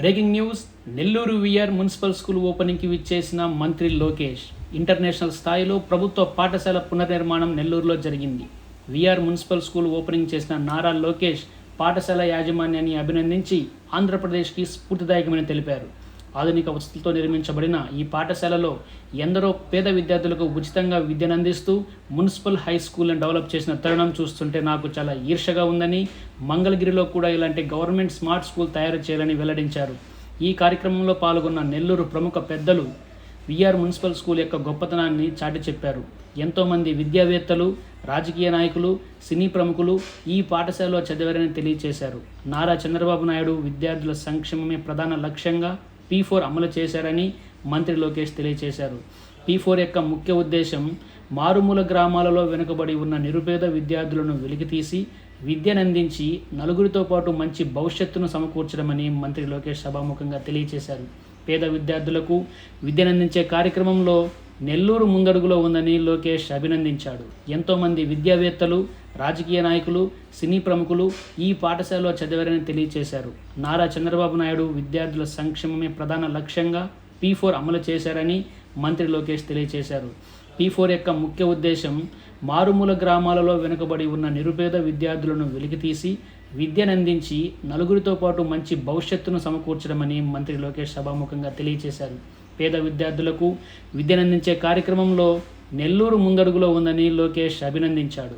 Breaking news Nellore VR municipal school ఓపెనింగ్కి విచ్చేసిన మంత్రి Lokesh. International స్థాయిలో ప్రభుత్వ పాఠశాల పునర్నిర్మాణం నెల్లూరులో జరిగింది. విఆర్ మున్సిపల్ స్కూల్ ఓపెనింగ్ చేసిన నారా లోకేష్ పాఠశాల యాజమాన్యాన్ని అభినందించి ఆంధ్రప్రదేశ్కి స్ఫూర్తిదాయకమని తెలిపారు. ఆధునిక వసతులతో నిర్మించబడిన ఈ పాఠశాలలో ఎందరో పేద విద్యార్థులకు ఉచితంగా విద్యను అందిస్తూ మున్సిపల్ హై స్కూల్ని డెవలప్ చేసిన తరుణం చూస్తుంటే నాకు చాలా ఈర్షగా ఉందని మంగళగిరిలో కూడా ఇలాంటి గవర్నమెంట్ స్మార్ట్ స్కూల్ తయారు చేయాలని వెల్లడించారు. ఈ కార్యక్రమంలో పాల్గొన్న నెల్లూరు ప్రముఖ పెద్దలు విఆర్ మున్సిపల్ స్కూల్ యొక్క గొప్పతనాన్ని చాటి చెప్పారు. ఎంతోమంది విద్యావేత్తలు రాజకీయ నాయకులు సినీ ప్రముఖులు ఈ పాఠశాలలో చదివారని తెలియజేశారు నారా చంద్రబాబు నాయుడు విద్యార్థుల సంక్షేమమే ప్రధాన లక్ష్యంగా పీ ఫోర్ అమలు చేశారని మంత్రి లోకేష్ తెలియజేశారు పీ ఫోర్ యొక్క ముఖ్య ఉద్దేశం మారుమూల గ్రామాలలో వెనుకబడి ఉన్న నిరుపేద విద్యార్థులను వెలికితీసి విద్యనందించి నలుగురితో పాటు మంచి భవిష్యత్తును సమకూర్చడమని మంత్రి లోకేష్ సభాముఖంగా తెలియజేశారు పేద విద్యార్థులకు విద్యనందించే కార్యక్రమంలో నెల్లూరు ముందడుగులో ఉందని లోకేష్ అభినందించాడు. ఎంతోమంది విద్యావేత్తలు రాజకీయ నాయకులు సినీ ప్రముఖులు ఈ పాఠశాలలో చదివారని తెలియజేశారు నారా చంద్రబాబు నాయుడు విద్యార్థుల సంక్షేమమే ప్రధాన లక్ష్యంగా పీ ఫోర్ అమలు చేశారని మంత్రి లోకేష్ తెలియజేశారు పీ ఫోర్ యొక్క ముఖ్య ఉద్దేశం మారుమూల గ్రామాలలో వెనుకబడి ఉన్న నిరుపేద విద్యార్థులను వెలికితీసి విద్యనందించి నలుగురితో పాటు మంచి భవిష్యత్తును సమకూర్చడమని మంత్రి లోకేష్ సభాముఖంగా తెలియజేశారు పేద విద్యార్థులకు విద్యనందించే కార్యక్రమంలో నెల్లూరు ముందడుగులో ఉందని లోకేష్ అభినందించాడు.